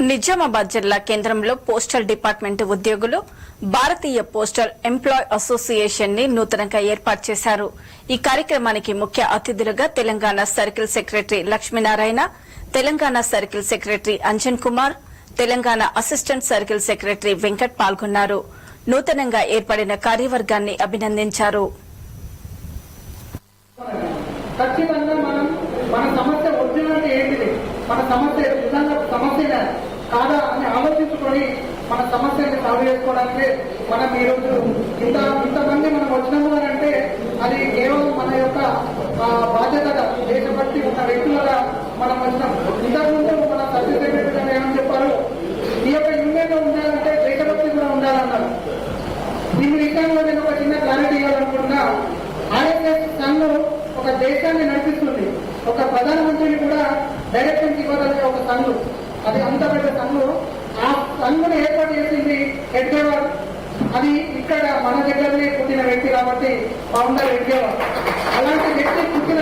నిజామాబాద్ జిల్లా కేంద్రంలో postal department ఉద్యోగులు భారతీయ పోస్టల్ ఎంప్లాయ్ అసోసియేషన్ని నూతనంగా ఏర్పాటు చేశారు. ఈ కార్యక్రమానికి ముఖ్య అతిథులుగా Telangana circle secretary Lakshminarayana Telangana circle secretary Anjan Kumar Telangana assistant circle secretary Venkat పాల్గొన్నారు. నూతనంగా ఏర్పడిన కార్యవర్గాన్ని అభినందించారు. ఖచ్చితంగా మనం మన సమస్య ఏంటిది మన సమస్య నిజంగా సమస్య కాదా అని ఆలోచించుకొని మన సమస్యని సాల్వ్ చేసుకోవడానికి మనం ఈరోజు ఇంత ఇంతమంది మనం వచ్చినాము అని అంటే అది కేవలం మన యొక్క బాధ్యత బాధ్యతగా దేశభక్తి ఉన్న వ్యక్తులుగా మనం వచ్చినాం. ఇంతకుముందు మన సత్య అని గారు ఏమని చెప్పారు? ఈ యొక్క యూనియన్ ఉండాలంటే దేశభక్తి కూడా ఉండాలన్నారు. దీని విషయంలో నేను ఒక చిన్న క్లారిటీ ఇవ్వాలనుకుంటున్నా. ఆర్ఎస్ఎస్ సంఘం ఒక దేశాన్ని నడిపిస్తుంది. ప్రధానమంత్రిని కూడా డైరెక్షన్ ఇవ్వగలిగే ఒక సంఘ్. అది అంత పెద్ద సంఘ్. ఆ సంఘ్ను ఏర్పాటు చేసింది హెడ్గేవార్ అది ఇక్కడ మన దగ్గరనే పుట్టిన వ్యక్తి కాబట్టి ఫౌండర్ హెడ్గేవార్ అలాంటి వ్యక్తి పుట్టిన